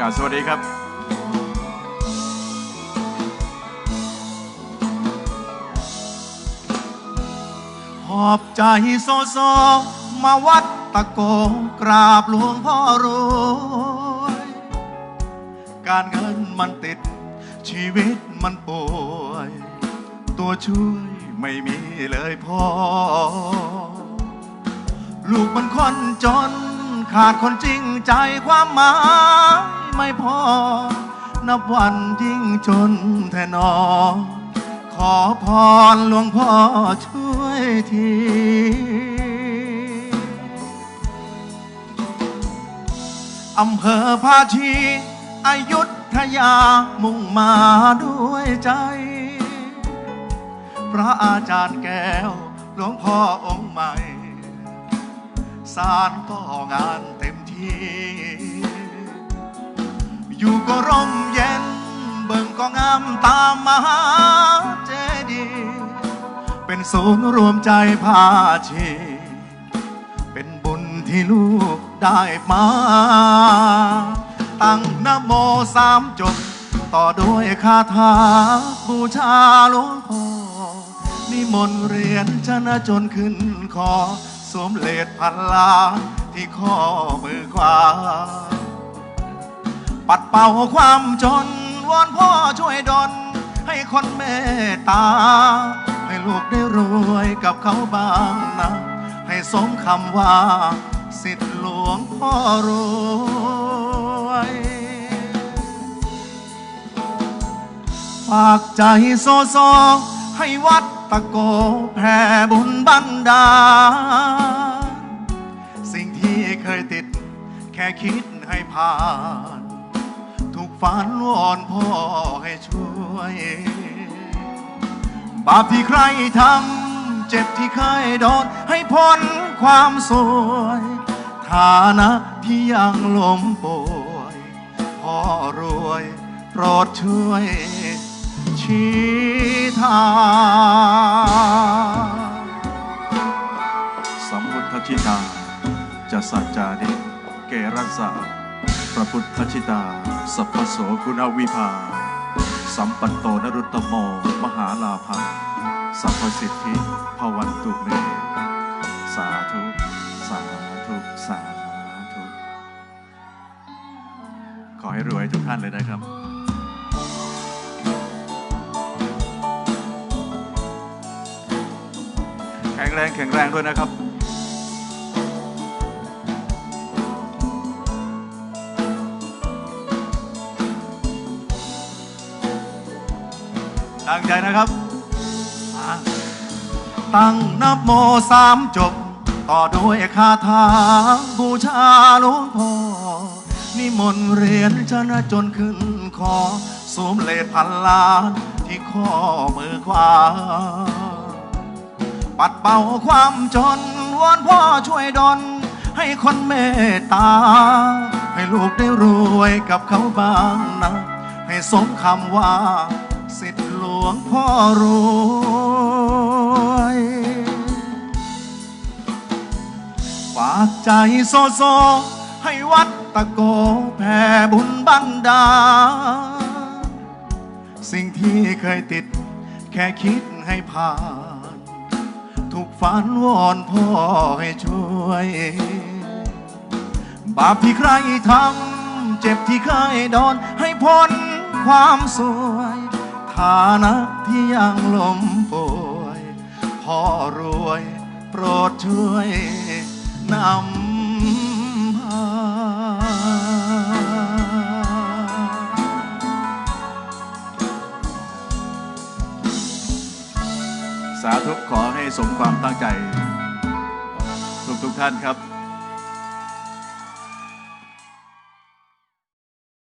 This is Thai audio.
ราสวัสดีครับ หอบใจโซโซมาวัดตะโกกราบหลวงพ่อรวยการเงินมันติดชีวิตมันป่วย ตัวช่วยไม่มีเลยพ่อลูกมันคนจน ขาดคนจริงใจความหมาย ไม่พอ นับวันยิ่งจนแทนอ ขอพรหลวงพ่อช่วยทีอำเภอภาชีอายุทยามุ่งมาด้วยใจ พระอาจารย์แก้วหลวงพ่อองค์ใหม่ สารต่องานเต็มที่ อยู่ก็ร่มเย็น เบิ่งก็งามตามมหาเจดีย์เป็นศูนย์รวมใจพาชีเป็นบุญที่ลูกได้มา ตั้งนโมสามจบ ต่อด้วยคาถาบูชาหลวงพ่อนิมนต์เรียนชนะจนขึ้นคอสวมเลดพันลาที่ข้อมือขวา ปัดเป่าความจนวอนพ่อช่วยดลให้คนเมตตา ให้ลูกได้รวยกับเขาบ้างนะ ให้สมคำว่า สิทธิหลวงพ่อรวยฝากใจโซโซให้วัดตะโกแผ่บุญบันดาลสิ่งที่เคยติด แค่คิดให้ผ่าน ฝันวอนพ่อให้ช่วย บาปที่ใครทำเจ็บที่เคยโดน ให้พ้นความสวยฐานะที่ยังล้มป่วยพ่อรวยโปรดช่วยชี้ทางสัมพุทธชิตาจะสัจจานิเกรัสสะ พระพุทธชิตา สัพพโสคุณวิภา สัมปันโตนรุตตโม มหาลาภาสัพพสิทธิภวันตุเม สาธุ สาธุ สาธุ ขอให้รวยทุกท่านเลยนะครับแข็งแรงแข็งแรงด้วยนะครับ ตั้งใจนะครับ ตั้งนับโมสามจบ ต่อด้วยคาถาบูชาหลวงพ่อ นิมนต์เรียนชนะจนขึ้นคอสวมเลดพันล้านที่ข้อมือขวา ปัดเป่าความจนวอนพ่อช่วยดลให้คนเมตตา ให้ลูกได้รวยกับเขาบ้างนะ ให้สมคำว่า วงพ่อรวยฝากใจโซโซ ให้วัดตะโกแผ่บุญบันดา สิ่งที่เคยติดแค่คิดให้ผ่าน ถูกฝันวอนพ่อให้ช่วย บาปที่ใครทำเจ็บที่เคยโดนให้พ้นความสวย ฐานะที่ยังล้มป่วยพ่อรวยโปรดช่วยนำพาสาธุขอให้สมความตั้งใจ ทุกทุกท่านครับ